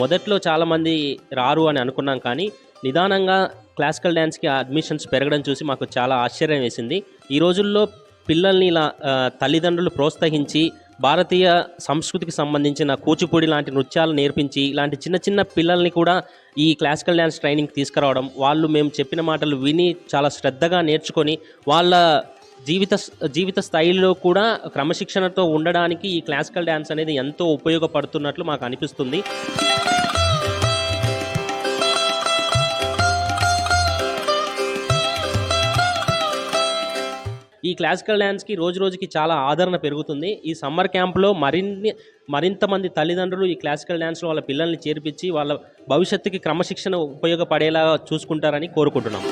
మొదట్లో చాలామంది రారు అని అనుకున్నాం కానీ నిదానంగా క్లాసికల్ డ్యాన్స్కి అడ్మిషన్స్ పెరగడం చూసి మాకు చాలా ఆశ్చర్యం వేసింది. ఈ రోజుల్లో పిల్లల్ని ఇలా తల్లిదండ్రులు ప్రోత్సహించి భారతీయ సంస్కృతికి సంబంధించిన కూచిపూడి లాంటి నృత్యాలు నేర్పించి ఇలాంటి చిన్న చిన్న పిల్లల్ని కూడా ఈ క్లాసికల్ డ్యాన్స్ ట్రైనింగ్ తీసుకురావడం వాళ్ళు మేము చెప్పిన మాటలు విని చాలా శ్రద్ధగా నేర్చుకొని వాళ్ళ జీవిత జీవిత స్థాయిలో కూడా క్రమశిక్షణతో ఉండడానికి ఈ క్లాసికల్ డ్యాన్స్ అనేది ఎంతో ఉపయోగపడుతున్నట్లు మాకు అనిపిస్తుంది. ఈ క్లాసికల్ డ్యాన్స్కి రోజు రోజుకి చాలా ఆదరణ పెరుగుతుంది. ఈ సమ్మర్ క్యాంప్లో మరిన్ని మరింత మంది తల్లిదండ్రులు ఈ క్లాసికల్ డ్యాన్స్లో వాళ్ళ పిల్లల్ని చేర్పించి వాళ్ళ భవిష్యత్తుకి క్రమశిక్షణ ఉపయోగపడేలా చూసుకుంటారని కోరుకుంటున్నాం.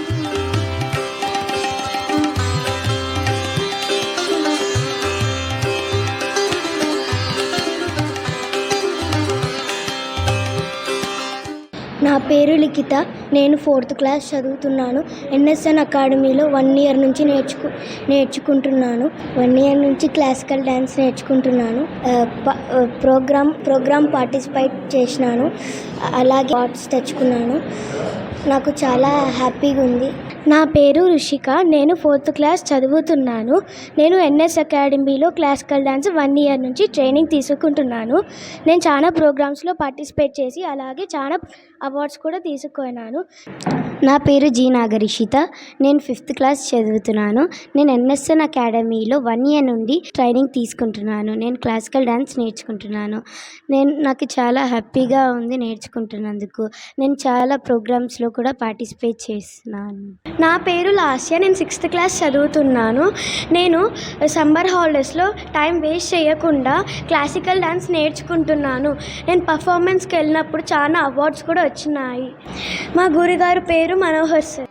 నా పేరు లిఖిత. నేను ఫోర్త్ క్లాస్ చదువుతున్నాను. ఎన్ఎస్ఎన్ అకాడమీలో వన్ ఇయర్ నుంచి నేర్చుకు నేర్చుకుంటున్నాను. వన్ ఇయర్ నుంచి క్లాసికల్ డ్యాన్స్ నేర్చుకుంటున్నాను. ప- ప్రోగ్రామ్ ప్రోగ్రామ్ పార్టిసిపేట్ చేసినాను. అలాగే ఆర్ట్స్ తెచ్చుకున్నాను. నాకు చాలా హ్యాపీగా ఉంది. నా పేరు రుషిక. నేను ఫోర్త్ క్లాస్ చదువుతున్నాను. నేను ఎన్ఎస్ అకాడమీలో క్లాసికల్ డ్యాన్స్ వన్ ఇయర్ నుంచి ట్రైనింగ్ తీసుకుంటున్నాను. నేను చాలా ప్రోగ్రామ్స్లో పార్టిసిపేట్ చేసి అలాగే చాలా అవార్డ్స్ కూడా తీసుకున్నాను. నా పేరు జీ నాగరిషిత. నేను ఫిఫ్త్ క్లాస్ చదువుతున్నాను. నేను ఎన్ఎస్ఎన్ అకాడమీలో వన్ ఇయర్ నుండి ట్రైనింగ్ తీసుకుంటున్నాను. నేను క్లాసికల్ డ్యాన్స్ నేర్చుకుంటున్నాను. నేను నాకు చాలా హ్యాపీగా ఉంది నేర్చుకుంటున్నందుకు. నేను చాలా ప్రోగ్రామ్స్లో కూడా పార్టిసిపేట్ చేస్తున్నాను. నా పేరు లాస్య. నేను సిక్స్త్ క్లాస్ చదువుతున్నాను. నేను సమ్మర్ హాలిడేస్లో టైం వేస్ట్ చేయకుండా క్లాసికల్ డ్యాన్స్ నేర్చుకుంటున్నాను. నేను పర్ఫార్మెన్స్కి వెళ్ళినప్పుడు చాలా అవార్డ్స్ కూడా వచ్చినాయి. మా గురుగారు పేరు പേര് മനോഹർ സർ